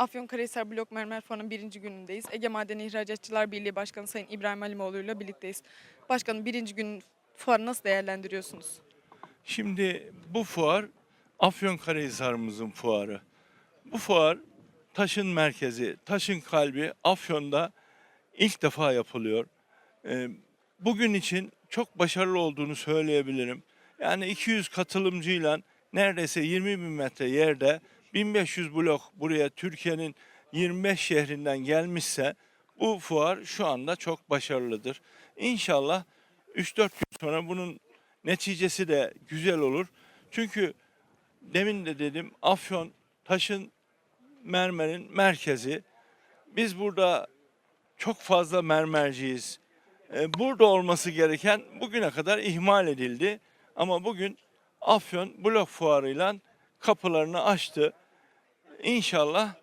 Afyonkarahisar Blok Mermer Fuarı'nın birinci günündeyiz. Ege Madeni İhracatçılar Birliği Başkanı Sayın İbrahim Halimoğlu ile birlikteyiz. Başkanım birinci gün fuarı nasıl değerlendiriyorsunuz? Şimdi bu fuar Afyonkarahisar'ımızın fuarı. Bu fuar Taş'ın merkezi, Taş'ın kalbi Afyon'da ilk defa yapılıyor. Ee, Bugün için çok başarılı olduğunu söyleyebilirim. Yani 200 katılımcıyla neredeyse 20 bin metre yerde 1500 blok buraya Türkiye'nin 25 şehrinden gelmişse bu fuar şu anda çok başarılıdır. İnşallah 3-4 gün sonra bunun neticesi de güzel olur. Çünkü demin de dedim Afyon taşın mermerin merkezi. Biz burada çok fazla mermerciyiz. Ee, Burada olması gereken bugüne kadar ihmal edildi. Ama bugün Afyon blok fuarıyla kapılarını açtı. İnşallah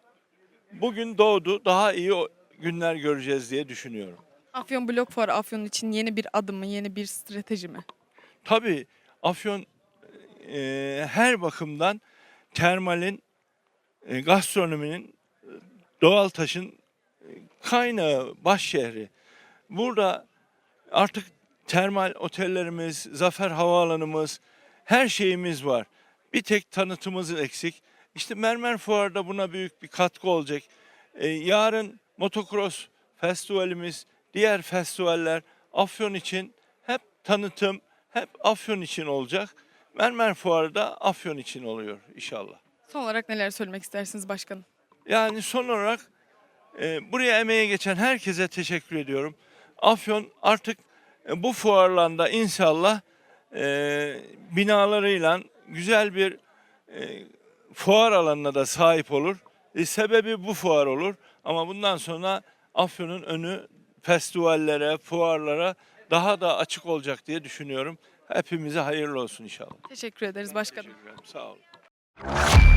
bugün doğdu. Daha iyi günler göreceğiz diye düşünüyorum. Afyon Blok Fuarı Afyon için yeni bir adım mı, yeni bir strateji mi? Tabii Afyon e, her bakımdan termalin, e, gastronominin, e, doğal taşın e, kaynağı, baş şehri. Burada artık termal otellerimiz, Zafer Havaalanımız, her şeyimiz var. Bir tek tanıtımız eksik. İşte Mermer Fuarı'da buna büyük bir katkı olacak. E, yarın motocross festivalimiz, diğer festivaller Afyon için hep tanıtım, hep Afyon için olacak. Mermer Fuarı da Afyon için oluyor inşallah. Son olarak neler söylemek istersiniz başkanım? Yani son olarak e, buraya emeğe geçen herkese teşekkür ediyorum. Afyon artık e, bu fuarlanda inşallah e, binalarıyla güzel bir e, fuar alanına da sahip olur. E, sebebi bu fuar olur. Ama bundan sonra Afyon'un önü festivallere, fuarlara daha da açık olacak diye düşünüyorum. Hepimize hayırlı olsun inşallah. Teşekkür ederiz başkanım. Teşekkür ederim. Sağ olun.